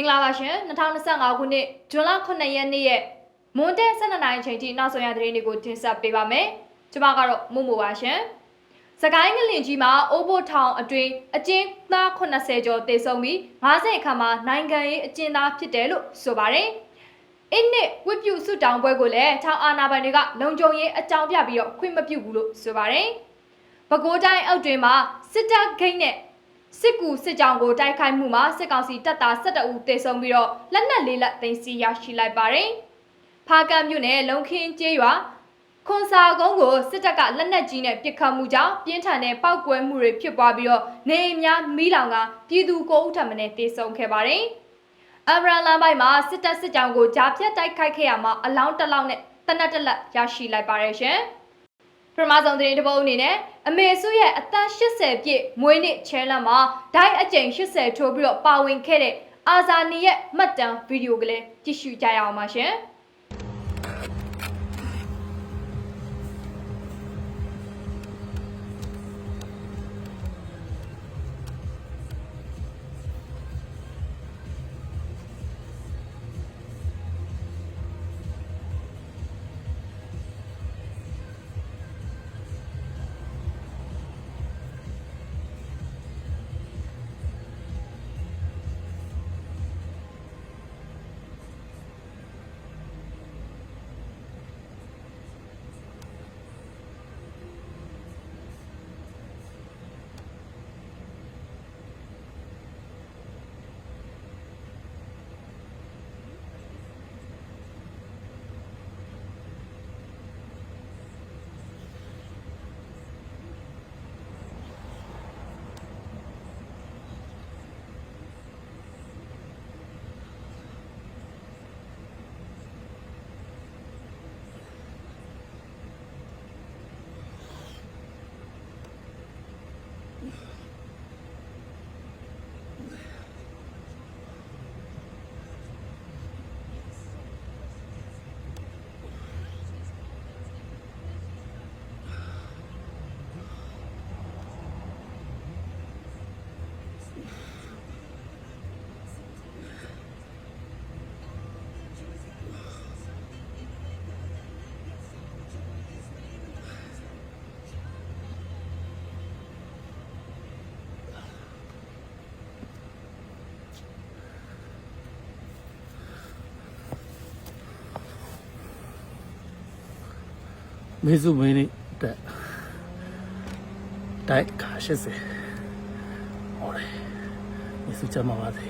င်္ဂလာပါရှင်2025ခုနှစ်ဇွန်လ9ရက်နေ့ရဲ့မွန်တဲ12နိုင်အချိန်ထိနောက်ဆုံးရသတင်းတွေကိုတင်ဆက်ပေးပါမယ်ကျွန်မကတော့မှုမှုပါရှင်စကိုင်းငလင်ကြီးမှာအိုးဘိုထောင်အတွင်းအကျဉ်းသား80ကျော်တေဆုံးပြီး50အခါမှာနိုင်ငံရေးအကျဉ်းသားဖြစ်တယ်လို့ဆိုပါတယ်အင်းနှစ်ဝစ်ပြူစုတောင်ပွဲကိုလည်းထောင်အာနာပိုင်တွေကလုံခြုံရေးအကြောင်းပြပြီးတော့ခွင့်မပြုဘူးလို့ဆိုပါတယ်ပဲခူးတိုင်းအောက်တွင်မှာစစ်တပ်ဂိတ်နဲ့ စစ်ကူစစ်ကြောင်ကိုတိုက်ခိုက်မှုမှာစစ်ကောင်စီတပ်သား12ဦးသေဆုံးပြီးတော့လက်နက်လေးလက်သိမ်းဆီးရရှိလိုက်ပါတယ်။ဖားကံမြို့နယ်လုံခင်းကျေးရွာခွန်စာကုန်းကိုစစ်တပ်ကလက်နက်ကြီးနဲ့ပစ်ခတ်မှုကြောင့်ပြင်းထန်တဲ့ပောက်ကွဲမှုတွေဖြစ်ပွားပြီးတော့နေအိမ်များမီးလောင်ကပြည်သူ9ဦးထပ်မံသေဆုံးခဲ့ပါတယ်။အဗရာလန်ပိုင်းမှာစစ်တပ်စစ်ကြောင်ကိုကြားဖြတ်တိုက်ခိုက်ခဲ့ရမှာအလောင်းတစ်လောင်းနဲ့တနက်တစ်လက်ရရှိလိုက်ပါတယ်ရှင်။ ပထမဆုံးသတင်းတစ်ပုဒ်အနေနဲ့အမေစုရဲ့အသက်80ပြည့်မွေးနေ့ချဲလန်မှာဒိုင်းအကြိမ်80ထိုးပြီးတော့ပါဝင်ခဲ့တဲ့အာဇာနီရဲ့မှတ်တမ်းဗီဒီယိုကလေးကြည့်ရှုကြရအောင်ပါရှင်။ မေစုမင်းလေးတက်တိုက်ခါ80ဟောတယ်မေစုချမ်းပါပါစေ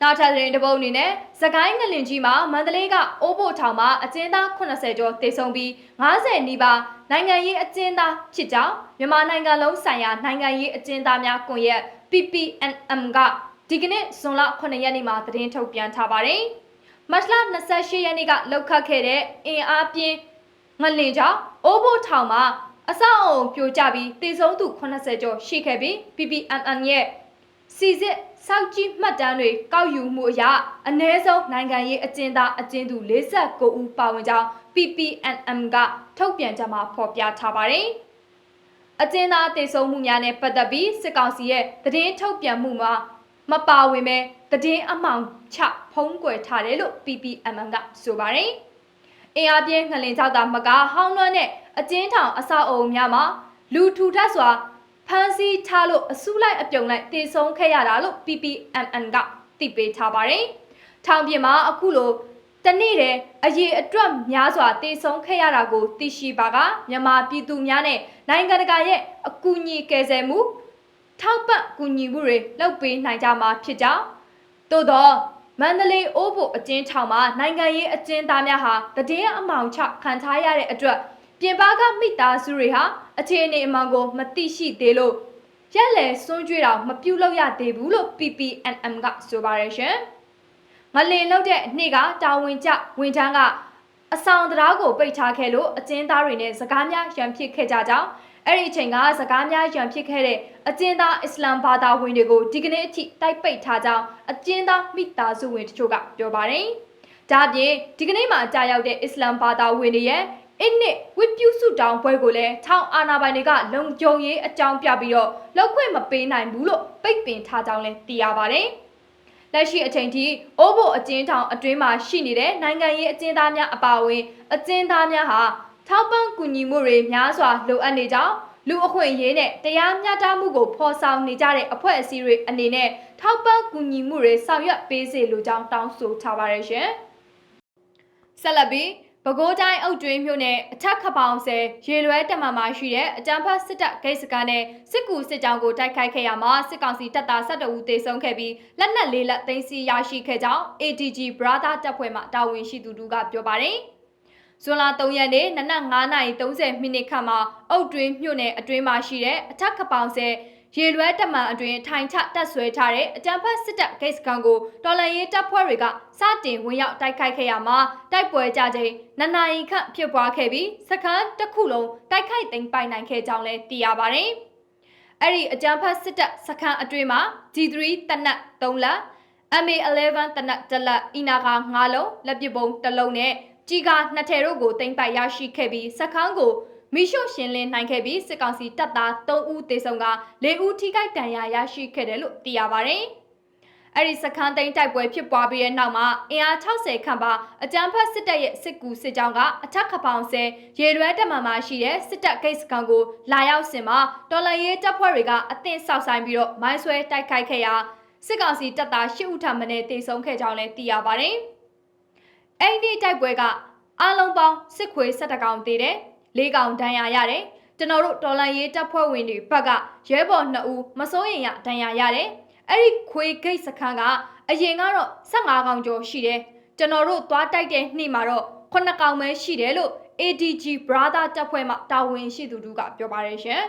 နောက်ထပ်သတင်းတစ်ပုဒ်အနေနဲ့စကိုင်းငလင်ကြီးမှာမန္တလေးကအိုးဘိုထောင်မှာအကျဉ်းသား80ကျော်တေဆုံးပြီး90နီးပါးနိုင်ငံရေးအကျဉ်းသားဖြစ်ကြောင်းမြန်မာနိုင်ငံလုံးဆိုင်ရာနိုင်ငံရေးအကျဉ်းသားများကွန်ရက် PPNM ကဒီကနေ့ဇွန်လ9ရက်နေ့မှာသတင်းထုတ်ပြန်ထားပါတယ်။ မတ်လ28ရက်နေ့ကလောက်ခတ်ခဲ့တဲ့အင်အားပြင်းငလင်ကြောင့်အိုးဘိုထောင်မှာအဆောက်အုံပြိုကျပြီးတေဆုံးသူ80ကျော်ရှိခဲ့ပြီး PPNM ရဲ့စီစစ်စောက်ကြီးမှတ်တမ်းတွေကောက်ယူမှုအရအ ਨੇ ဆုံးနိုင်ငံရေးအကျဉ်းသားအကျဉ်းသူ49ဦးပါဝင်ကြောင်း PPNM ကထုတ်ပြန်ကြမှာဖော်ပြထားပါတယ်။အကျဉ်းသားတေဆုံးမှုများနဲ့ပတ်သက်ပြီးစစ်ကောင်စီရဲ့သတင်းထုတ်ပြန်မှုမှာ မပါဝင်ပဲသတင်းအမှောင်ချဖုံးကွယ်ထားတယ်လို့ PPNM ကဆိုပါတယ်။အင်အားပြင်းငလင်ကြောက်တာမကဟောင်းနှွမ်းနဲ့အကျဉ်းထောင်အဆောက်အုံများမှာလူထူထပ်စွာဖမ်းဆီးထားလို့အစုလိုက်အပြုံလိုက်တည်ဆုံးခဲ့ရတာလို့ PPMN ကသိပေးထားပါတယ်။ထောင်ပြင်မှာအခုလိုတနေ့တည်းအရေးအတွက်များစွာတည်ဆုံးခဲ့ရတာကိုသိရှိပါကမြန်မာပြည်သူများနဲ့နိုင်ငံတကာရဲ့အကူအညီကယ်ဆယ်မှု ထောက်ပံ့ကူညီမှုတွေလုပ်ပေးနိုင်ကြမှာဖြစ်ကြောင်းသို့တော့မန္တလေးအိုးဖို့အကျဉ်းထောင်မှာနိုင်ငံရေးအကျဉ်းသားများဟာတည်င်းအမောင်ချခံထားရတဲ့အတွက်ပြင်ပကမိသားစုတွေဟာအခြေအနေအမှန်ကိုမသိရှိသေးလို့ရက်လေစွန့်ကြွေးတော့မပြုတ်လို့ရသေးဘူးလို့ PPNM ကဆိုပါတယ်ရှင်။ငလင်လောက်တဲ့နေ့ကတာဝန်ကျဝန်ထမ်းကအဆောင်တရားကိုပိတ်ထားခဲ့လို့အကျဉ်းသားတွေနဲ့စကားများရန်ဖြစ်ခဲ့ကြကြောင်း အဲ့ဒီအချိန်ကစကားများရန်ဖြစ်ခဲ့တဲ့အကျဉ်းသားအစ္စလမ်ဘာသာဝင်တွေကိုဒီကနေ့အထိတိုက်ပိတ်ထားကြောင်းအကျဉ်းသားမိသားစုဝင်တချို့ကပြောပါတယ်။ဒါ့အပြင်ဒီကနေ့မှာကြာရောက်တဲ့အစ္စလမ်ဘာသာဝင်တွေရဲ့အင်းနစ်ဝစ်ပြူစုတောင်ပွဲကိုလည်းထောင်အာနာပိုင်တွေကလုံခြုံရေးအကြောင်းပြပြီးတော့လောက်ခွင့်မပေးနိုင်ဘူးလို့ပိတ်ပင်ထားကြောင်းလည်းသိရပါတယ်။လက်ရှိအချိန်ထိအိုးဘိုအကျဉ်းထောင်အတွင်းမှာရှိနေတဲ့နိုင်ငံရေးအကျဉ်းသားများအပါအဝင်အကျဉ်းသားများဟာ ထောက်ပံ့ကူညီမှုတွေများစွာလိုအပ်နေကြောင်းလူအခွင့်အရေးနဲ့တရားမျှတမှုကိုဖော်ဆောင်နေကြတဲ့အဖွဲ့အစည်းတွေအနေနဲ့ထောက်ပံ့ကူညီမှုတွေဆောင်ရွက်ပေးစေလိုကြောင်းတောင်းဆိုထားပါတယ်ရှင်။ဆက်လက်ပြီးပဲခူးတိုင်းအုတ်တွင်းမြို့နယ်အထက်ခပောင်ဆယ်ရေလွဲတက်မှာမှာရှိတဲ့အကြံဖတ်စစ်တပ်ဂိတ်စကန်နဲ့စစ်ကူစစ်ကြောင်းကိုတိုက်ခိုက်ခဲ့ရမှာစစ်ကောင်စီတပ်သား12ဦးသေဆုံးခဲ့ပြီးလက်နက်လေးလက်သိမ်းဆီးရရှိခဲ့ကြောင်း ATG Brother တပ်ဖွဲ့မှတာဝန်ရှိသူတို့ကပြောပါတယ်။ ဇွန်လ3ရက်နေ့နနက်9:30မိနစ်ခန့်မှာအုတ်တွင်းမြို့နယ်အတွင်းမှာရှိတဲ့အထက်ခပောင်ဆယ်ရေလွဲတက်မှန်အတွင်ထိုင်ချတက်ဆွဲထားတဲ့အကြံဖတ်စစ်တပ်ဂိတ်စကန်ကိုတော်လန်ရေးတပ်ဖွဲ့တွေကစတင်ဝင်ရောက်တိုက်ခိုက်ခဲ့ရမှာတိုက်ပွဲကြချိန်နနအီခန့်ဖြစ်ပွားခဲ့ပြီးစခန်းတစ်ခုလုံးတိုက်ခိုက်သိမ်းပိုင်နိုင်ခဲ့ကြောင်းလည်းသိရပါတယ်။အဲ့ဒီအကြံဖတ်စစ်တပ်စခန်းအတွင်းမှာ G3 တနက်3လက် MA11 တနက်1လက်အီနာက9လုံးလက်ပစ်ပုံ1လုံးနဲ့ ကြီးကနှစ်ထည်တို့ကိုတင်ပိုက်ရရှိခဲ့ပြီးစခန်းကိုမိရှုရှင်းလင်းနိုင်ခဲ့ပြီးစစ်ကောင်စီတပ်သား3ဦးသေဆုံးက4ဦးထိခိုက်ဒဏ်ရာရရှိခဲ့တယ်လို့သိရပါတယ်။အဲ့ဒီစခန်းသိမ်းတိုက်ပွဲဖြစ်ပွားပြီးတဲ့နောက်မှာအင်အား60ခန့်ပါအကြမ်းဖက်စစ်တပ်ရဲ့စစ်ကူစစ်ကြောင်းကအထက်ခပောင်ဆဲရေလွဲတက်မှမှာရှိတဲ့စစ်တပ်ဂိတ်စကန်ကိုလာရောက်စင်မှာတော်လန်ရေးတပ်ဖွဲ့တွေကအသင့်ဆောက်ဆိုင်ပြီးတော့မိုင်းဆွဲတိုက်ခိုက်ခဲ့ရာစစ်ကောင်စီတပ်သား၈ဦးထပ်မံတေဆုံးခဲ့ကြောင်းလည်းသိရပါတယ်။ အဲ့ဒီတိုက်ပွဲကအလုံးပေါင်းစစ်ခွေ၁၁ကောင်သေးတယ်။လေးကောင်ဒဏ်ရာရတယ်ကျွန်တော်တို့တော်လန်ရေးတပ်ဖွဲ့ဝင်တွေဘက်ကရဲဘော်2ဦးမစိုးရင်ရဒဏ်ရာရတယ်အဲ့ဒီခွေဂိတ်စခန်းကအရင်ကတော့15ကောင်ကျော်ရှိတယ်ကျွန်တော်တို့သွားတိုက်တဲ့နေ့မှာတော့9ကောင်ပဲရှိတယ်လို့ ADG Brother တပ်ဖွဲ့မှတာဝန်ရှိသူတို့ကပြောပါတယ်ရှင်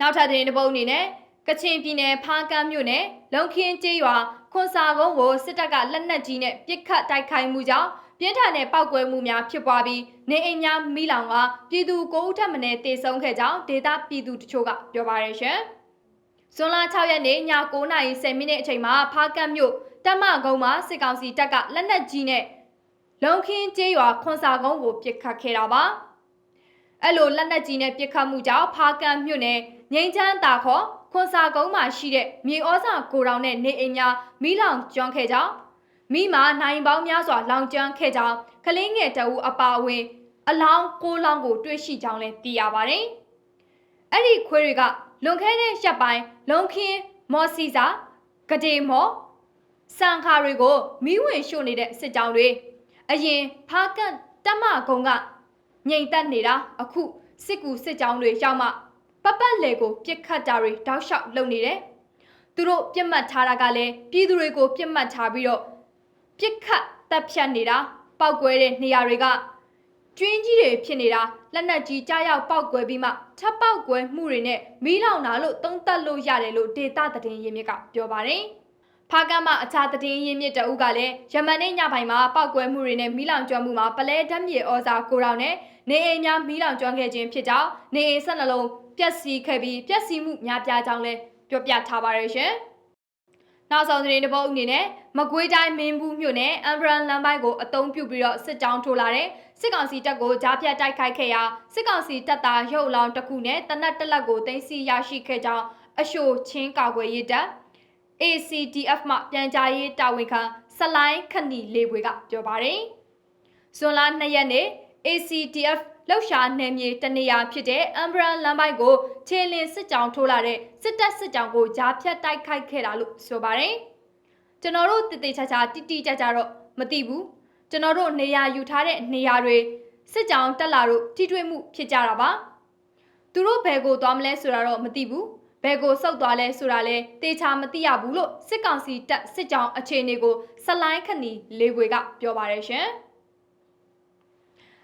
နောက်ထပ်သတင်းတစ်ပုဒ်အနေနဲ့ကချင်ပြည်နယ်ဖားကန်းမြို့နယ်လုံခင်းကျေးရွာ ခွန်စာကုန်းကိုစစ်တပ်ကလက်နက်ကြီးနဲ့ပစ်ခတ်တိုက်ခိုက်မှုကြောင့်ပြင်းထန်တဲ့ပောက်ကွဲမှုများဖြစ်ပွားပြီးနေအိမ်များမိလောင်ကပြည်သူ9ဦးထပ်မံတေဆုံးခဲ့ကြောင်းဒေသပြည်သူတချို့ကပြောပါရရှင်။ဇွန်လ6ရက်နေ့ည9:30မိနစ်အချိန်မှာဖားကတ်မြို့တက်မကုန်းမှာစစ်ကောင်စီတပ်ကလက်နက်ကြီးနဲ့လုံခင်းကျေးရွာခွန်စာကုန်းကိုပစ်ခတ်ခဲ့တာပါ။အဲ့လိုလက်နက်ကြီးနဲ့ပစ်ခတ်မှုကြောင့်ဖားကတ်မြို့နယ်ငိမ့်ချမ်းတာခေါ် ခွန်စာကုန်းမှာရှိတဲ့မြေဩဇာကိုတောင်နဲ့နေအိမ်များမိလောင်ကျွမ်းခဲ့ကြောင်းမိမာနိုင်ပေါင်းများစွာလောင်ကျွမ်းခဲ့ကြောင်းကလင်းငယ်တအူအပါအဝင် အလောင်းကိုလောင်းကိုတွေ့ရှိကြောင်းလည်းသိရပါတယ်။အဲ့ဒီခွေးတွေကလွန်ခဲ့တဲ့ရက်ပိုင်းလုံခင်းမော်စီစာကတိမော်စံခါတွေကိုမိဝင်ရှို့နေတဲ့စစ်ကြောင်းတွေအရင်ဖားကတ်တမကုံကငြိမ်သက်နေတာအခုစစ်ကူစစ်ကြောင်းတွေရောက်မှ ပပတ်လေကိုပြစ်ခတ်တာတွေတောက်လျှောက်လုပ်နေတယ်။သူတို့ပြစ်မှတ်ထားတာကလည်းပြည်သူတွေကိုပြစ်မှတ်ထားပြီးတော့ပြစ်ခတ်တပ်ဖြတ်နေတာပောက်ကွဲတဲ့နေရာတွေကကျွင်းကြီးတွေဖြစ်နေတာလက်နက်ကြီးကြားရောက်ပောက်ကွဲပြီးမှထပ်ပောက်ကွဲမှုတွေနဲ့မီးလောင်တာလို့သုံးသပ်လို့ရတယ်လို့ဒေတာသတင်းရင်းမြစ်ကပြောပါတယ်။ဖားကမ်းမှာအခြားသတင်းရင်းမြစ်တအုပ်ကလည်းယမန်နေ့ညပိုင်းမှာပောက်ကွဲမှုတွေနဲ့မီးလောင်ကျွမ်းမှုမှာပလဲဓာတ်မြေဩဇာကိုတောင်နဲ့နေအိမ်များမီးလောင်ကျွမ်းခဲ့ခြင်းဖြစ်ကြောင်းနေအိမ်ဆက်နှလုံး ပျက်စီးခဲ့ပြီးပျက်စီးမှုများပြားကြောင်းလည်းပြောပြထားပါရရှင်။နောက်ဆုံးသတင်းတစ်ပုဒ်အနေနဲ့မကွေးတိုင်းမင်းဘူးမြို့နယ်အမ်ဘရန်လမ်းပိုင်းကိုအုံပြုပြီးတော့စစ်ကြောင်းထိုးလာတဲ့စစ်ကောင်စီတပ်ကိုကြားဖြတ်တိုက်ခိုက်ခဲ့ရာစစ်ကောင်စီတပ်သားရုပ်လောင်းတစ်ခုနဲ့တနက်တစ်လက်ကိုတင်စီရရှိခဲ့ကြောင်းအရှိုချင်းကာကွယ်ရေးတပ် ACDF မှပြန်ကြားရေးတာဝန်ခံဆလိုင်းခဏီလေးဘွေကပြောပါတယ်။ဇွန်လ2ရက်နေ့ ACDF လှုပ်ရှားနယ်မြေတနေရာဖြစ်တဲ့အမ်ဘရန်လမ်းပိုင်းကိုခြေလင်စစ်ကြောင်းထိုးလာတဲ့စစ်တပ်စစ်ကြောင်းကိုကြားဖြတ်တိုက်ခိုက်ခဲ့တာလို့ဆိုပါတယ်။ကျွန်တော်တို့တည်တည်ချာချာတိတိကျကျတော့မသိဘူး။ကျွန်တော်တို့နေရာယူထားတဲ့နေရာတွေစစ်ကြောင်းတက်လာတို့ထိတွေ့မှုဖြစ်ကြတာပါ။သူတို့ဘယ်ကိုသွားမလဲဆိုတာတော့မသိဘူး။ဘယ်ကိုဆုတ်သွားလဲဆိုတာလဲတေချာမသိရဘူးလို့စစ်ကောင်စီတပ်စစ်ကြောင်းအခြေအနေကိုဆလိုင်းခဏီလေးခွေကပြောပါတယ်ရှင်။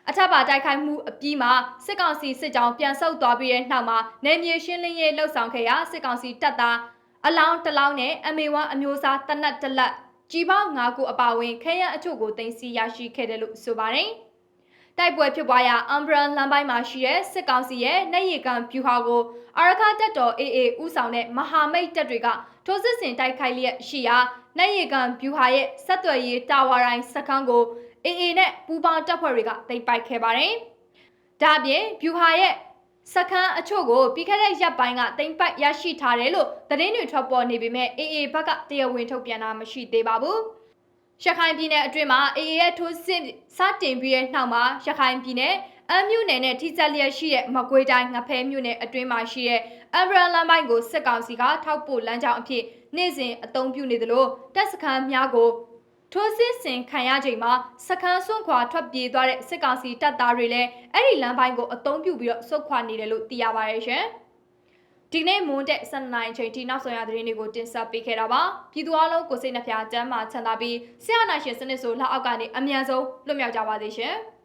အထက်ပါတိုက်ခိုက်မှုအပြီးမှာစစ်ကောင်စီစစ်ကြောင်းပြန်ဆုတ်သွားပြီးတဲ့နောက်မှာနေမြေရှင်းလင်းရေးလှုပ်ဆောင်ခဲ့ရာစစ်ကောင်စီတပ်သားအလောင်းတစ်လောင်းနဲ့ MA1 အမျိုးအစားတနက်တစ်လက်ကြီးပေါင်း9ခုအပါအဝင်ခဲရန်အချို့ကိုတင်စီရရှိခဲ့တယ်လို့ဆိုပါတယ်။တိုက်ပွဲဖြစ်ပွားရာအမ်ဘရန်လမ်းပိုင်းမှာရှိတဲ့စစ်ကောင်စီရဲ့နေရီကန်ပြူဟာကိုအာရခတပ်တော် AA ဥဆောင်တဲ့မဟာမိတ်တပ်တွေကထိုးစစ်ဆင်တိုက်ခိုက်လျက်ရှိရာနေရီကန်ပြူဟာရဲ့ဆက်သွယ်ရေးတာဝါတိုင်းစခန်းကို AA နဲ့ပူပေါင်းတပ်ဖွဲ့တွေကတိတ်ပိုက်ခဲ့ပါတယ်ဒါအပြင်ဗျူဟာရဲ့စခန်းအချို့ကိုပြီးခဲ့တဲ့ရက်ပိုင်းကတင်ပိုက်ရရှိထားတယ်လို့သတင်းတွေထွက်ပေါ်နေပေမဲ့ AA ဘက်ကတရားဝင်ထုတ်ပြန်တာမရှိသေးပါဘူး။ရခိုင်ပြည်နယ်အတွင်းမှာ AA ရဲ့ထိုးစစ်စတင်ပြီးတဲ့နောက်မှာရခိုင်ပြည်နယ်အမ်းမြို့နယ်နဲ့ထိစပ်လျက်ရှိတဲ့မကွေးတိုင်းငဖဲမြို့နယ်အတွင်းမှာရှိတဲ့အဗရန်လမ်းပိုင်းကိုစစ်ကောင်စီကထောက်ပို့လမ်းကြောင်းအဖြစ်နေ့စဉ်အသုံးပြုနေသလိုတပ်စခန်းများကို ထိုးစစ်ဆင်ခံရချိန်မှာစခန်းဆွန့်ခွာထွက်ပြေးသွားတဲ့စစ်ကောင်စီတပ်သားတွေလည်းအဲ့ဒီလမ်းပိုင်းကိုအသုံးပြုပြီးတော့ဆုတ်ခွာနေတယ်လို့သိရပါတယ်ရှင်။ဒီနေ့မွန်းတဲ့7နိုင်ချိန်ထိနောက်ဆုံးရသတင်းတွေကိုတင်ဆက်ပေးခဲ့တာပါ။ပြည်သူအလုံးကိုစိတ်နှဖျားစမ်းမချမ်းသာပြီးဆရာနာရှင်စနစ်ဆိုလက်အောက်ကနေအမြန်ဆုံးလွတ်မြောက်ကြပါစေရှင်။